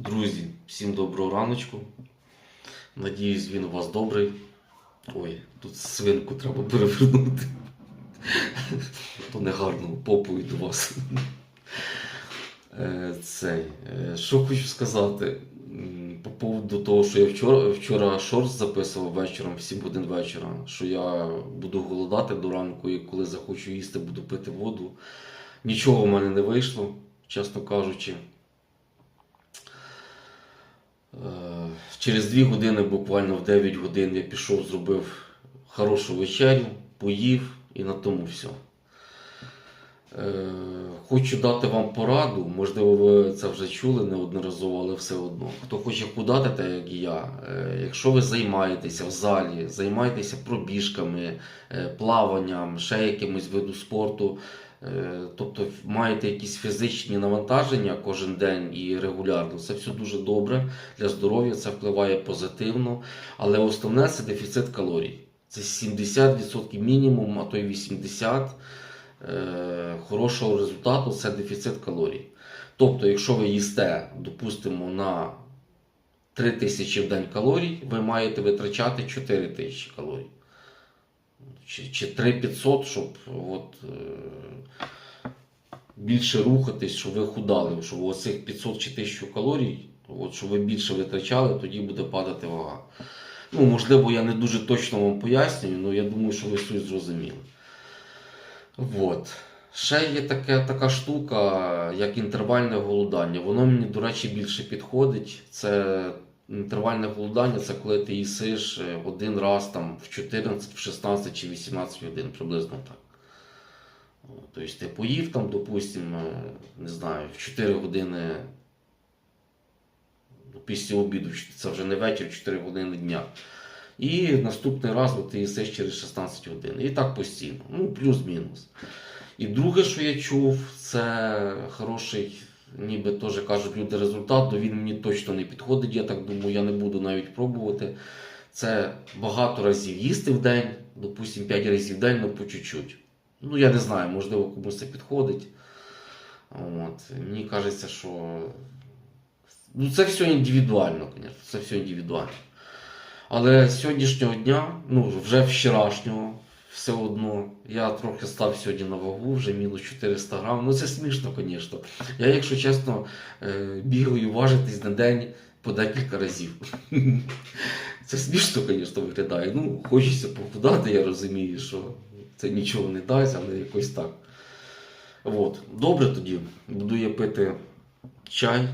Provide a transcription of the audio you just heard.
Друзі, всім доброго раночку. Надіюсь, він у вас добрий. Ой, тут свинку треба перевернути. То не попою до вас. Е, Цей. е, Що хочу сказати по поводу того, що я вчора, вчора шорт записував вечором, в 7 годин вечора, що я буду голодати до ранку і коли захочу їсти, буду пити воду. Нічого в мене не вийшло, чесно кажучи. Е, Через дві години, буквально в 9 годин, я пішов, зробив хорошу вечерю, поїв і на тому все. Хочу дати вам пораду, можливо, ви це вже чули неодноразово, але все одно. Хто хоче худати, так як і я, е, якщо ви займаєтеся в залі, займаєтеся пробіжками, е, плаванням, ще якимось виду спорту, тобто маєте якісь фізичні навантаження кожен день і регулярно, це все дуже добре для здоров'я, це впливає позитивно. Але основне це дефіцит калорій. Це 70% мінімум, а то й 80% е, хорошого результату це дефіцит калорій. Тобто, якщо ви їсте, допустимо, на 3000 в день калорій, ви маєте витрачати 4000 калорій. Чи, чи 3500, щоб от, е, більше рухатись, щоб ви худали, щоб оцих 500 чи 1000 калорій, от, щоб ви більше витрачали, тоді буде падати вага. Ну, можливо, я не дуже точно вам пояснюю, але я думаю, що ви суть зрозуміли. От. Ще є таке, така штука, як інтервальне голодання. Воно мені, до речі, більше підходить. Це інтервальне голодання це коли ти їсиш е, один раз там, в 14, в 16 чи 18 годин, приблизно так. Тобто ти поїв там, допустимо, не знаю, в 4 години ну, після обіду, це вже не вечір, 4 години дня. І наступний раз ти їсиш через 16 годин. І так постійно. Ну, плюс-мінус. І друге, що я чув, це хороший, ніби теж кажуть люди, результат, то він мені точно не підходить. Я так думаю, я не буду навіть пробувати. Це багато разів їсти в день, допустимо, 5 разів в день, але по чуть-чуть. Ну, я не знаю, можливо, комусь це підходить. От. Мені кажеться, що ну, це все індивідуально, звісно, це все індивідуально. Але з сьогоднішнього дня, ну вже вчорашнього, все одно, я трохи став сьогодні на вагу, вже мінус 400 грам. Ну це смішно, звісно. Я, якщо чесно, е, бігаю важитись на день по декілька разів. Це смішно, звісно, виглядає. Ну, хочеться похудати, я розумію, що це нічого не дасть, але якось так. От. Добре тоді. Буду я пити чай.